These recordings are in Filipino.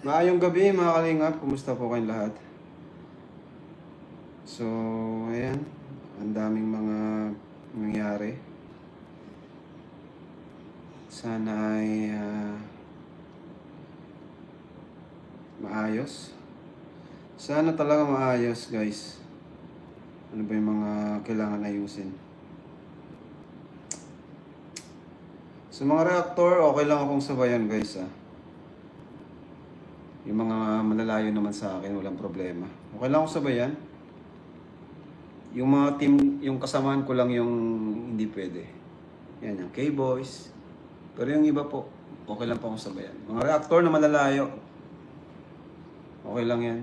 Maayong gabi mga kalingap, kumusta po kayong lahat? So, ayan, ang daming mga nangyari. Sana ay ah, maayos. Sana talaga maayos guys. Ano ba yung mga kailangan ayusin? Sa mga reactor, okay lang akong sabayan guys ah. Yung mga malalayo naman sa akin, walang problema. Okay lang ako sabayan. Yung mga team, yung kasamahan ko lang yung hindi pwede. Yan, yung K-Boys. Pero yung iba po, okay lang po akong sabayan. Mga reactor na malalayo, okay lang yan.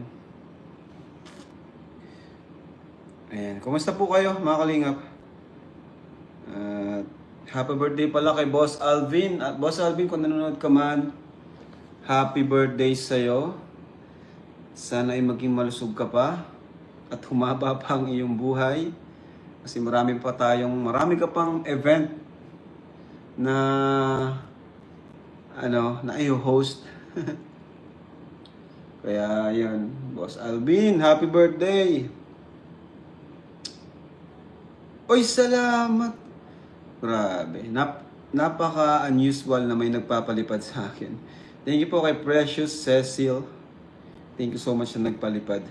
Ayan, kumusta po kayo mga kalingap? At happy birthday pala kay Boss Alvin. At Boss Alvin, kung nanonood ka man, happy birthday sa'yo. Sana ay maging malusog ka pa at humaba pa ang iyong buhay. Kasi marami pa tayong, marami ka pang event na ano, na iyo host. Kaya yun, Boss Alvin, happy birthday! Oy, salamat! Grabe, nap napaka-unusual na may nagpapalipad sa akin. Thank you po kay Precious Cecil. Thank you so much na nagpalipad.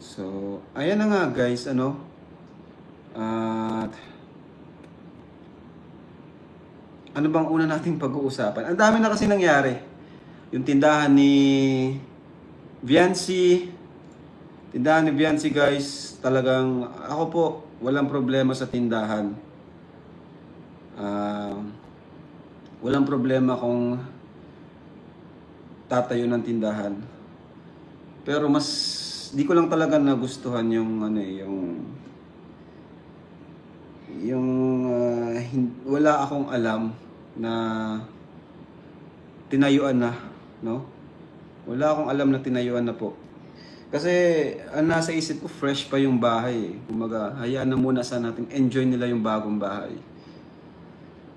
So, ayan na nga guys, ano? At ano bang una nating pag-uusapan? Ang dami na kasi nangyari. Yung tindahan ni Viancy, tindahan ni Viancy guys, talagang ako po, walang problema sa tindahan. Ah, walang problema kung tatayo ng tindahan. Pero mas di ko lang talaga nagustuhan yung ano eh, yung yung hin- wala akong alam na tinayuan na, no? Wala akong alam na tinayuan na po. Kasi ang nasa isip ko fresh pa yung bahay. eh. Kumaga, hayaan na muna sa natin enjoy nila yung bagong bahay.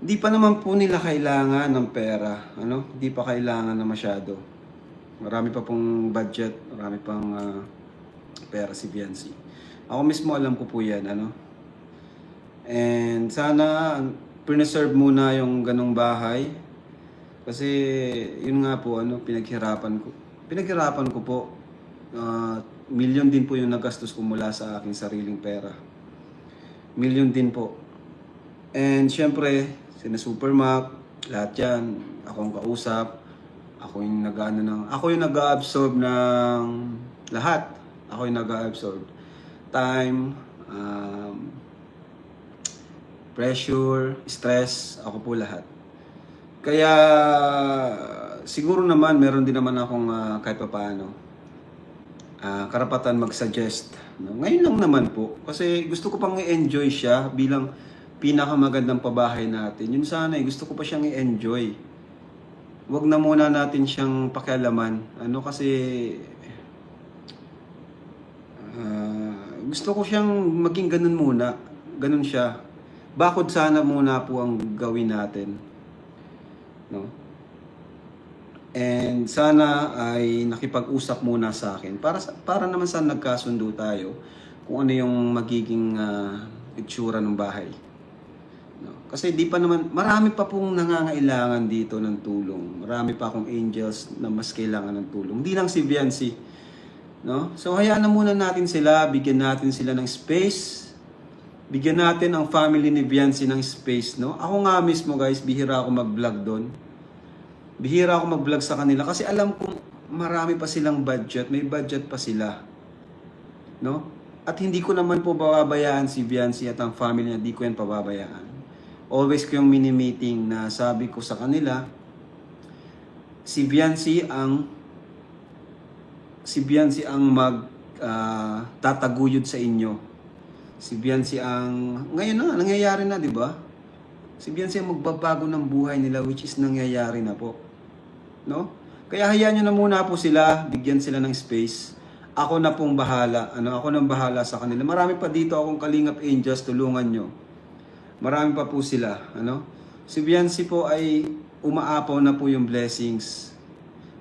Di pa naman po nila kailangan ng pera, ano? Di pa kailangan na masyado. Marami pa pong budget, marami pang ah, pera si Biancy. Ako mismo alam ko po yan, ano? And sana preserve muna yung ganong bahay. Kasi yun nga po, ano, pinaghirapan ko. Pinaghirapan ko po. Ah, milyon din po yung nagastos ko mula sa aking sariling pera. Milyon din po. And syempre, sina Supermac, lahat yan, akong kausap, ako yung nag ng, ako yung nag-absorb ng lahat. Ako yung nag-absorb. Time, um, pressure, stress, ako po lahat. Kaya siguro naman meron din naman akong ah, kahit pa paano ah, karapatan mag-suggest. No? Ngayon lang naman po kasi gusto ko pang i-enjoy siya bilang pinakamagandang pabahay natin. Yun sana eh, gusto ko pa siyang i-enjoy. Huwag na muna natin siyang pakialaman. Ano kasi ah, gusto ko siyang maging ganun muna. Ganun siya. Bakod sana muna po ang gawin natin. No? And sana ay nakipag-usap muna sa akin para para naman sa nagkasundo tayo kung ano yung magiging ah, itsura ng bahay. Kasi di pa naman marami pa pong nangangailangan dito ng tulong. Marami pa akong angels na mas kailangan ng tulong. Hindi lang si Viancy. No? So hayaan na muna natin sila, bigyan natin sila ng space. Bigyan natin ang family ni Viancy ng space, no? Ako nga mismo, guys, bihira ako mag-vlog doon. Bihira ako mag-vlog sa kanila kasi alam kong marami pa silang budget, may budget pa sila. No? At hindi ko naman po bababayaan si Viancy at ang family niya, di ko yan pababayaan. Always ko yung mini-meeting na sabi ko sa kanila, si Viancy ang si Biancy ang mag ah, tataguyod sa inyo. Si Biancy ang ngayon na nangyayari na, 'di ba? Si Biancy ang magbabago ng buhay nila which is nangyayari na po. No? Kaya hayaan niyo na muna po sila, bigyan sila ng space. Ako na pong bahala. Ano, ako nang bahala sa kanila. Marami pa dito akong Kalingap Angels, tulungan nyo. Marami pa po sila, ano? Si Biancy po ay umaapaw na po yung blessings,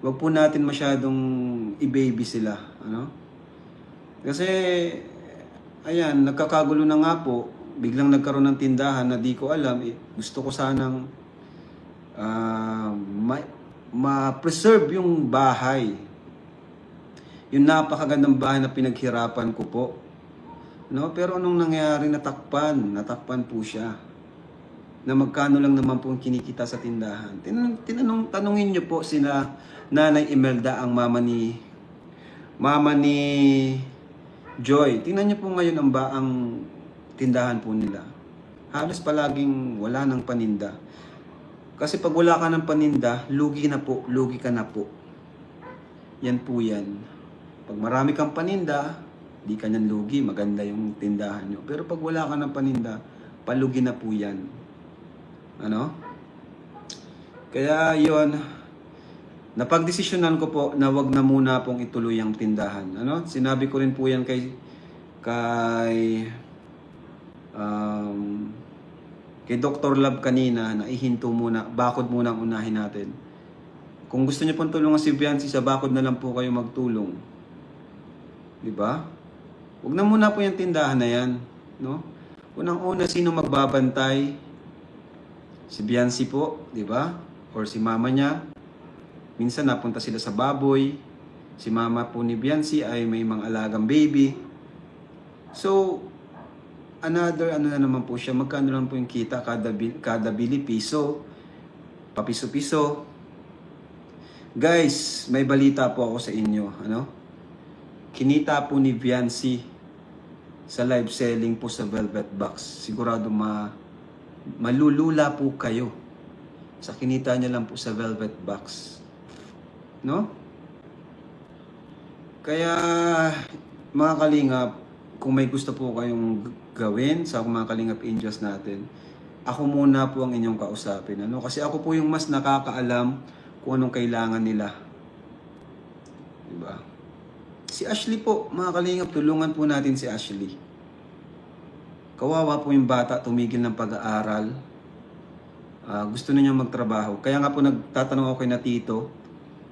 wag po natin masyadong i-baby sila. Ano? Kasi, ayan, nagkakagulo na nga po, biglang nagkaroon ng tindahan na di ko alam, eh, gusto ko sanang ah, ma- ma-preserve yung bahay. Yung napakagandang bahay na pinaghirapan ko po. No? Pero anong nangyari? Natakpan. Natakpan po siya. Na magkano lang naman po ang kinikita sa tindahan. Tinanong, tinanong, tanungin niyo po sina Nanay Imelda ang mama ni mama ni Joy. Tingnan niyo po ngayon ang baang tindahan po nila. Halos palaging wala ng paninda. Kasi pag wala ka ng paninda, lugi na po, lugi ka na po. Yan po yan. Pag marami kang paninda, di ka nyan lugi, maganda yung tindahan nyo. Pero pag wala ka ng paninda, palugi na po yan. Ano? Kaya yon napagdesisyonan ko po na wag na muna pong ituloy ang tindahan. Ano? Sinabi ko rin po yan kay kay um, kay Dr. Love kanina na ihinto muna, bakod muna ang unahin natin. Kung gusto niyo pong tulungan si Biancy, sa bakod na lang po kayo magtulong. Di ba? Huwag na muna po yung tindahan na yan. No? Unang-una, sino magbabantay? Si Biancy po, di ba? Or si mama niya. Minsan napunta sila sa baboy. Si mama po ni Biancy ay may mga alagang baby. So, another ano na naman po siya, magkano lang po yung kita kada, kada bili piso, papiso-piso. Guys, may balita po ako sa inyo, ano? Kinita po ni Viancy sa live selling po sa Velvet Box. Sigurado ma malulula po kayo sa kinita niya lang po sa Velvet Box. No? Kaya mga kalingap, kung may gusto po kayong gawin sa mga kalingap angels natin, ako muna po ang inyong kausapin. Ano? Kasi ako po yung mas nakakaalam kung anong kailangan nila. Si Ashley po, mga kalingap, tulungan po natin si Ashley. Kawawa po yung bata, tumigil ng pag-aaral. Ah, gusto niya magtrabaho. Kaya nga po nagtatanong ako kay na tito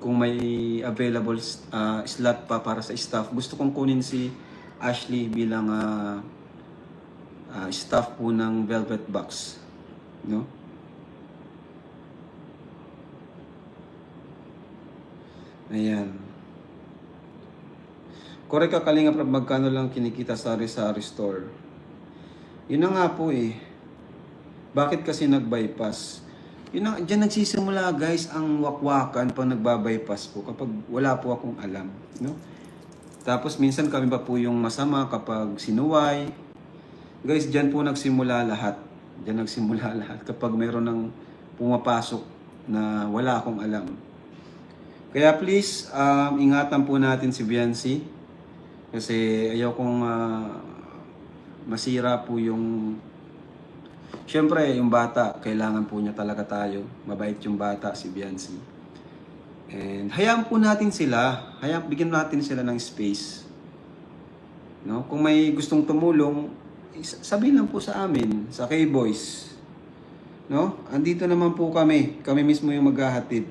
kung may available ah, slot pa para sa staff. Gusto kong kunin si Ashley bilang ah, ah, staff po ng Velvet Box. No? Ayan. Correct ka kalinga prab magkano lang kinikita sa sari store. Yun na nga po eh. Bakit kasi nag-bypass? Yun na, dyan nagsisimula guys ang wakwakan pag nagba-bypass po kapag wala po akong alam. No? Tapos minsan kami pa po yung masama kapag sinuway. Guys, dyan po nagsimula lahat. Dyan nagsimula lahat kapag mayroon ng pumapasok na wala akong alam. Kaya please, um, ingatan po natin si Biancy. Kasi ayaw kong ah, masira po yung... Siyempre, yung bata, kailangan po niya talaga tayo. Mabait yung bata, si Biancy. And hayaan po natin sila. Hayaan, bigyan natin sila ng space. No? Kung may gustong tumulong, sabihin lang po sa amin, sa K-Boys. No? Andito naman po kami. Kami mismo yung maghahatid.